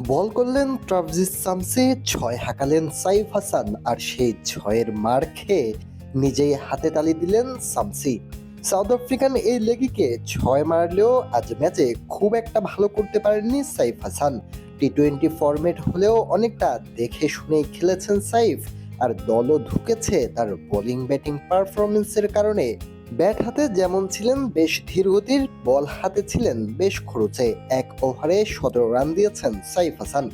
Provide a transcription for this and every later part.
বল করলেন ট্রাভজিস সামসি, ছয় হাঁকালেন সাইফ হাসান, আর সেই ছয়ের মার খেয়ে নিজেই হাতে তালি দিলেন সামসি। সাউথ আফ্রিকান এই লেগিকে ছয় মারলেও আজ ম্যাচে খুব একটা ভালো করতে পারেননি Saif Hasan. T twenty format হলেও অনেকটা দেখে শুনেই খেলেছেন সাইফ, আর দলও ঢুকেছে তার বোলিং ব্যাটিং পারফরমেন্সের কারণে। ব্যাট হাতে যেমন ছিলেন, বেশ ধীরগতির বল হাতে ছিলেন বেশ খরচে। এক ওভারে সতেরো রান দিয়েছেন সাইফ হাসান।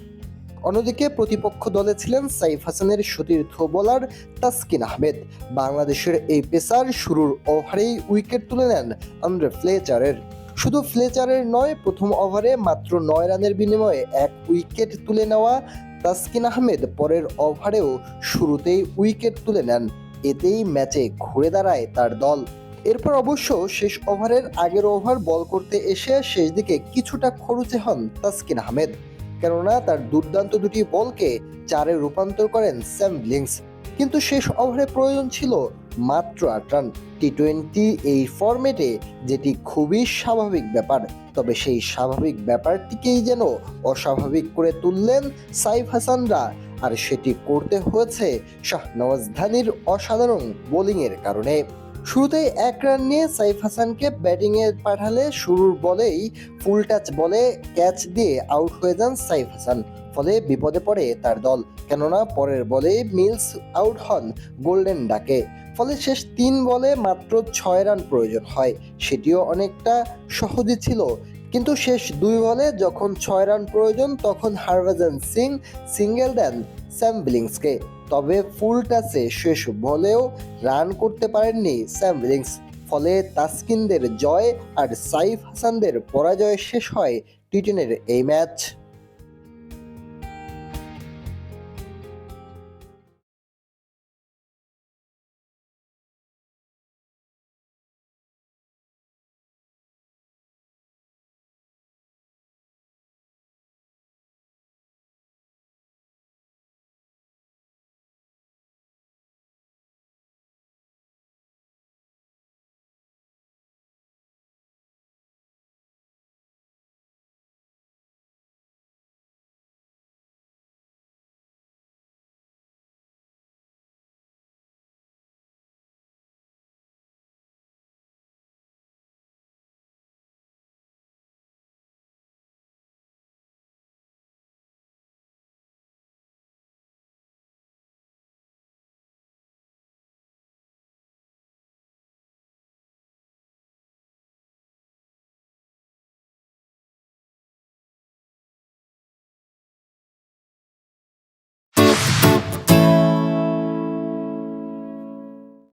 অন্যদিকে প্রতিপক্ষ দলে ছিলেন সাইফ হাসানের সতীর্থ বোলার তাসকিন আহমেদ। বাংলাদেশের এই পেসার শুরুর ওভারেই উইকেট তুলে নেন আন্দ্রে ফ্লেচারের। শুধু ফ্লেচারের নয়, প্রথম ওভারে মাত্র নয় রানের বিনিময়ে এক উইকেট তুলে নেওয়া তাসকিন আহমেদ পরের ওভারেও শুরুতেই উইকেট তুলে নেন। এতেই ম্যাচে ঘুরে দাঁড়ায় তার দল। এরপর অবশ্য শেষ ওভারের আগের ওভার বল করতে এসে শেষ দিকে কিছুটা খরুচে হন তাসকিন আহমেদ। কেননা তার দুর্দান্ত দুটি বলকে চারে রূপান্তর করেন স্যাম লিংস। কিন্তু শেষ ওভারে প্রয়োজন ছিল মাত্র আট রান। টি টোয়েন্টি এই ফরম্যাটে যেটি খুবই স্বাভাবিক ব্যাপার, তবে সেই স্বাভাবিক ব্যাপারটিকেই যেন অস্বাভাবিক করে তুললেন সাইফ হাসানরা, আর সেটি করতে হয়েছে শাহনওয়াজ ধানির অসাধারণ বোলিংয়ের কারণে। শুরুতেই এক রান নিয়ে সাইফ হাসানকে ব্যাটিংয়ে পাঠালে শুরুর বলেই ফুল টাচ বলে ক্যাচ দিয়ে আউট হয়ে যান সাইফ হাসান। ফলে বিপদে পড়ে তার দল। কেননা পরের বলে মিলস আউট হন গোল্ডেন ডাকে। ফলে শেষ তিন বলে মাত্র ছয় রান প্রয়োজন হয়। সেটিও অনেকটা সহজই ছিল কিন্তু শেষ দুই বলে যখন ছয় রান প্রয়োজন, তখন হারভাজন সিং সিঙ্গেল দেন স্যাম বিলিংসকে। তবে ফুল টাচে শেষ বলেও রান করতে পারেননি স্যাম বিলিংস। ফলে তাসকিনদের জয় আর সাইফ হাসানদের পরাজয় শেষ হয় টি টেনের এই ম্যাচ।